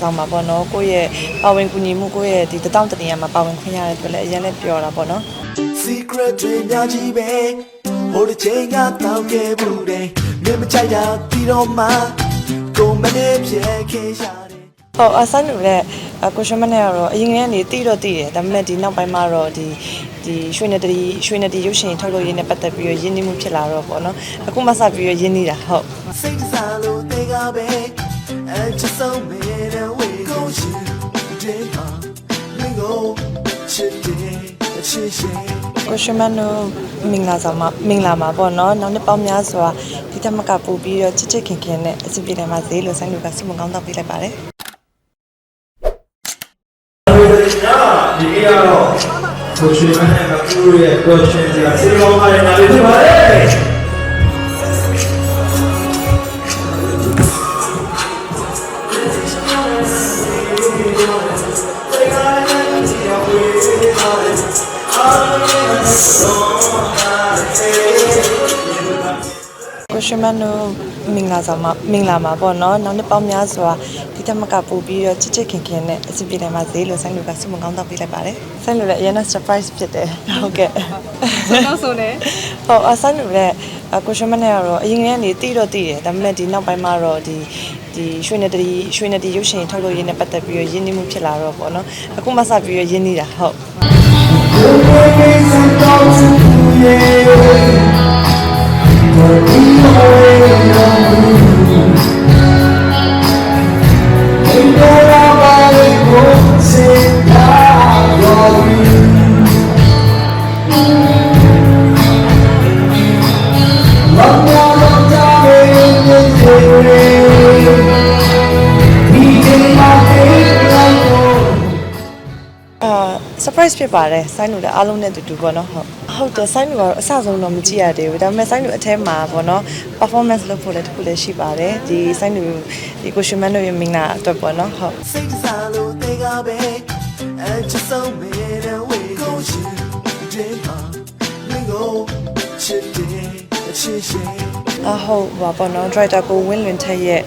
ဆောင်ပါပေါ့နော်ကိုယ့်ရဲ့ပါဝင်ကူညီမှုကိုယ့်ရဲ့ဒီတတောင့်တနေရာမှာပါဝင်ခွင့်ရတဲ့အတွက်လည်းအရင်လည်းပျော်တာပေါ့နော် secret တွေများကြီးပဲဟိုတစ်ချိန်ကတောင်းခဲ့ဘူးတဲ့မြင်မချိုက်တာပြီးတော့မှကိုမနဲ့ပြဲခဲ့ရတယ်ဟုတ်အဆိုင်လို့လည်းကိုရှင်မနဲ့ကတော့အရင်ကနေတီးတော့တီးတယ်ဒါပေမဲ့ဒီနောက်ပိုင်းမှာတော့ဒီဒီရွှေနတီရွှေနတီရုပ်ရှင်ထုတ်လို့ရင်းနဲ့ပတ်သက်ပြီးတော့ရင်းနှီးမှုဖြစ်လာတော့ပေါ့နော်အခုမှစပြီးတော့ရင်းနှီးတာဟုတ်စိတ်ကစားလို့တေကပဲ အချစ်ဆုံးမင်းနဲ့ဝေကိုရှင်တဲ့ဟာမင်းကိုချစ်တယ်အချစ်ရှင်ကိုရှင်မနိုမင်္ဂလာဆောင်မှာမင်္ဂလာမှာပေါ့နော်နောက်နှစ်ပေါင်းများစွာဒီတမကပူပြီးတော့ချစ်ချစ်ခင်ခင်နဲ့အစီအပြေတိုင်းမှာဈေးလို့ဆိုင်လူကစုမကောင်းတော့ပြလိုက်ပါတယ်ဒီနေ့ကတော့ကိုရွှေမန်းနဲ့မကူရဲ့ question တွေကစေကောင်းပါတဲ့နားလေးဖြစ်ပါတယ် ကိုရှင်မနိုမင်္ဂလာဆောင်မှာမင်္ဂလာမှာပေါ့နော်နောက်နှစ်ပေါင်းများစွာဒီတမကပူပြီးတော့ချစ်ချစ်ခင်ခင်နဲ့အစီအပြေတိုင်းမှာဈေးလို့ဆိုင်လူကစုမကောင်းတော့ပြလိုက်ပါတယ်ဆိုင်လူလည်းအရင်က surprise ဖြစ်တယ်ဟုတ်ကဲ့နောက်ဆုံးလည်းဟုတ်အဆိုင်လူလည်းကိုရှင်မနဲ့ကတော့အရင်ကနေတီးတော့တီးတယ်ဒါပေမဲ့ဒီနောက်ပိုင်းမှာတော့ဒီဒီရွှေနတီရွှေနတီရုပ်ရှင်ထုတ်လို့ရင်းနဲ့ပတ်သက်ပြီးတော့ရင်းနှီးမှုဖြစ်လာတော့ပေါ့နော်အခုမှစပြီးတော့ရင်းနှီးတာဟုတ် အာ surprise ဖြစ်ပါတယ်ဆိုင်းလူလည်းအားလုံးနဲ့တူတူပေါ့နော်ဟုတ်ဟုတ်တယ်ဆိုင်းလူကတော့အဆဆုံးတော့မကြည့်ရသေးဘူးဒါပေမဲ့ဆိုင်းလူအထဲမှာပေါ့နော် performance လုပ်ဖို့လည်းတစ်ခုလည်းရှိပါတယ်ဒီဆိုင်းလူဒီကိုရှင်မန်တို့ရဲ့မင်္ဂလာအတွက်ပေါ့နော်ဟုတ်စိတ်ကစားလို့တေကပဲအချစ်ဆုံးမင်းနဲ့ဝေကိုရှင်တဲ့ဟာမင်းကိုချစ်တယ်အချစ်ရှင်အဟုတ်ပါပေါ့နော် director ကိုဝင်းလွင်ထက်ရဲ့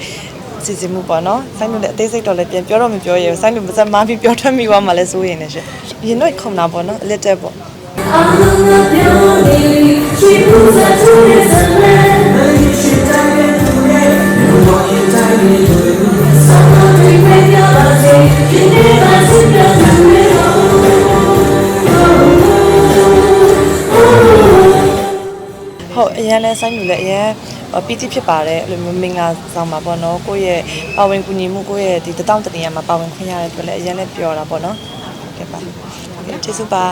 စီစဉ်မှုပေါ့နော်ဆိုင်းလူလည်းအသေးစိတ်တော့လည်းပြန်ပြောတော့မပြောရဘူးဆိုင်းလူမစက်မားပြီးပြောထွက်မိသွားမှလည်းစိုးရင်လည်းရှင်ရင်တော့ခုံတာပေါ့နော်အလက်တက်ပေါ့ဟုတ်အရင်လဲဆိုင်လူလည်းအရင် ပီတိဖြစ်ပါတယ်အဲ့လိုမျိုးမင်္ဂလာဆောင်ပါပေါ့နော်ကိုယ့်ရဲ့ပါဝင်ကူညီမှုကိုယ့်ရဲ့ဒီတတောင့်တနေရာမှာပါဝင်ခွင့်ရတဲ့အတွက်လည်းအရင်လဲပျော်တာပေါ့နော်ဟုတ်ကဲ့ပါဟုတ်ကဲ့ကျေးဇူးပါ